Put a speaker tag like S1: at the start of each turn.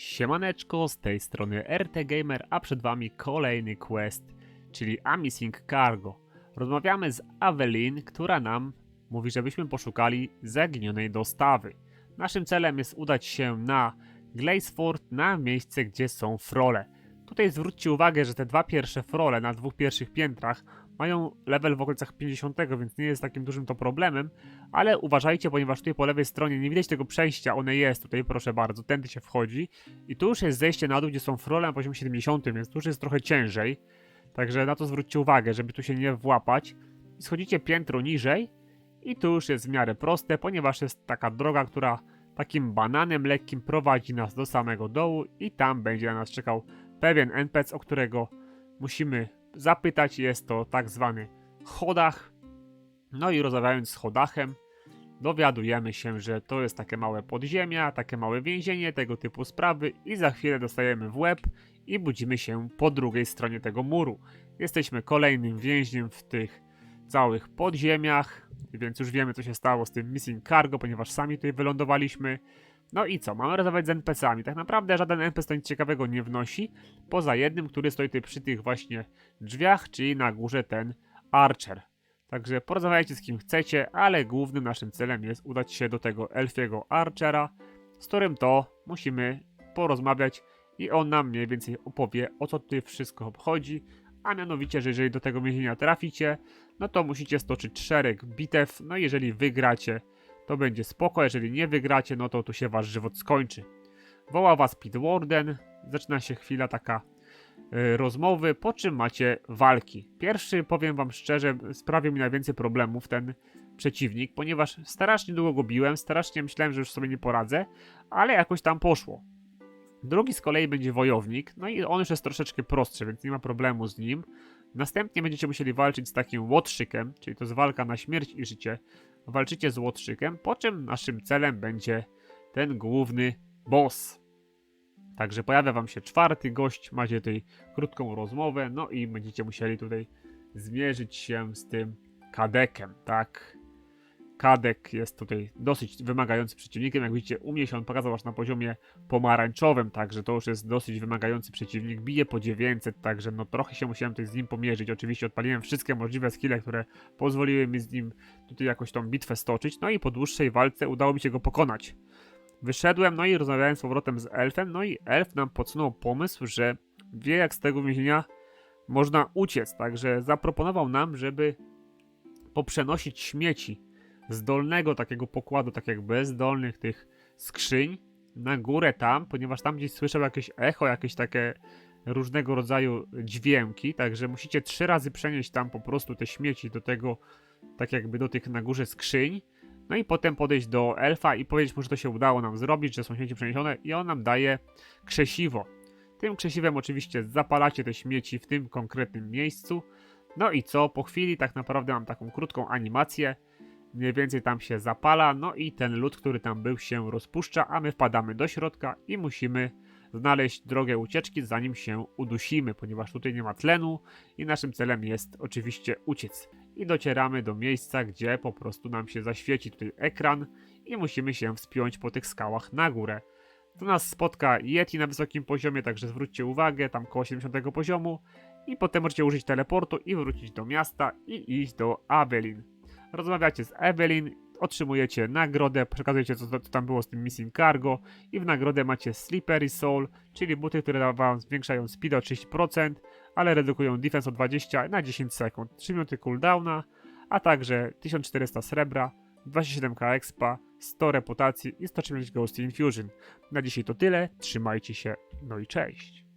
S1: Siemaneczko, z tej strony RT Gamer, a przed wami kolejny quest, czyli Amising Cargo. Rozmawiamy z Avelin, która nam mówi, żebyśmy poszukali zaginionej dostawy. Naszym celem jest udać się na Glazeford, na miejsce, gdzie są frole. Tutaj zwróćcie uwagę, że te dwa pierwsze frole na dwóch pierwszych piętrach mają level w okolicach 50, więc nie jest takim dużym to problemem, ale uważajcie, ponieważ tutaj po lewej stronie nie widać tego przejścia, one jest tutaj, proszę bardzo, tędy się wchodzi i tu już jest zejście na dół, gdzie są frole na poziomie 70, więc tu już jest trochę ciężej, także na to zwróćcie uwagę, żeby tu się nie włapać. I schodzicie piętro niżej i tu już jest w miarę proste, ponieważ jest taka droga, która takim bananem lekkim prowadzi nas do samego dołu i tam będzie na nas czekał pewien NPC, o którego musimy zapytać. Jest to tak zwany chodach. No i rozmawiając z chodachem, dowiadujemy się, że to jest takie małe podziemia, takie małe więzienie, tego typu sprawy i za chwilę dostajemy w łeb i budzimy się po drugiej stronie tego muru. Jesteśmy kolejnym więźniem w tych całych podziemiach, więc już wiemy co się stało z tym Missing Cargo, ponieważ sami tutaj wylądowaliśmy. No i co? Mamy rozmawiać z NPC-ami. Tak naprawdę żaden NPC to nic ciekawego nie wnosi, poza jednym, który stoi tutaj przy tych właśnie drzwiach, czyli na górze ten Archer. Także porozmawiajcie z kim chcecie, ale głównym naszym celem jest udać się do tego elfiego Archera, z którym to musimy porozmawiać i on nam mniej więcej opowie o co tutaj wszystko obchodzi, a mianowicie, że jeżeli do tego więzienia traficie, no to musicie stoczyć szereg bitew, no jeżeli wygracie, to będzie spoko, jeżeli nie wygracie, no to tu się wasz żywot skończy. Woła was Pete Warden, zaczyna się chwila taka y, rozmowy, po czym macie walki. Pierwszy, powiem wam szczerze, sprawił mi najwięcej problemów ten przeciwnik, ponieważ strasznie długo go biłem, strasznie myślałem, że już sobie nie poradzę, ale jakoś tam poszło. Drugi z kolei będzie wojownik, no i on już jest troszeczkę prostszy, więc nie ma problemu z nim. Następnie będziecie musieli walczyć z takim łotrzykiem, czyli to jest walka na śmierć i życie. Walczycie z łotrzykiem, po czym naszym celem będzie ten główny boss. Także pojawia wam się czwarty gość, macie tutaj krótką rozmowę, no i będziecie musieli tutaj zmierzyć się z tym kadekiem, tak? Kadek jest tutaj dosyć wymagający przeciwnikiem. Jak widzicie, u mnie się on pokazał aż na poziomie pomarańczowym, także to już jest dosyć wymagający przeciwnik. Bije po 900, także no trochę się musiałem tutaj z nim pomierzyć. Oczywiście odpaliłem wszystkie możliwe skille, które pozwoliły mi z nim tutaj jakoś tą bitwę stoczyć. No i po dłuższej walce udało mi się go pokonać. Wyszedłem, no i rozmawiałem z powrotem z elfem, no i elf nam podsunął pomysł, że wie jak z tego więzienia można uciec, także zaproponował nam, żeby poprzenosić śmieci z dolnego takiego pokładu, tak jakby z dolnych tych skrzyń na górę tam, ponieważ tam gdzieś słyszał jakieś echo, jakieś takie różnego rodzaju dźwięki, także musicie trzy razy przenieść tam po prostu te śmieci do tego, tak jakby do tych na górze skrzyń, no i potem podejść do elfa i powiedzieć mu, że to się udało nam zrobić, że są śmieci przeniesione i on nam daje krzesiwo. Tym krzesiwem oczywiście zapalacie te śmieci w tym konkretnym miejscu. No i co? Po chwili tak naprawdę mam taką krótką animację, mniej więcej tam się zapala, no i ten lód, który tam był, się rozpuszcza, a my wpadamy do środka i musimy znaleźć drogę ucieczki, zanim się udusimy, ponieważ tutaj nie ma tlenu i naszym celem jest oczywiście uciec. I docieramy do miejsca, gdzie po prostu nam się zaświeci tutaj ekran i musimy się wspiąć po tych skałach na górę. Tu nas spotka Yeti na wysokim poziomie, także zwróćcie uwagę, tam koło 70 poziomu i potem możecie użyć teleportu i wrócić do miasta i iść do Avelin rozmawiacie z Evelyn, otrzymujecie nagrodę, przekazujecie co, co tam było z tym Missing Cargo i w nagrodę macie Slippery Soul, czyli buty, które wam zwiększają speed o 30%, ale redukują defense o 20 na 10 sekund, 3 minuty cooldowna, a także 1400 srebra, 27k expa, 100 reputacji i 130 Ghost Infusion. Na dzisiaj to tyle, trzymajcie się, no i cześć.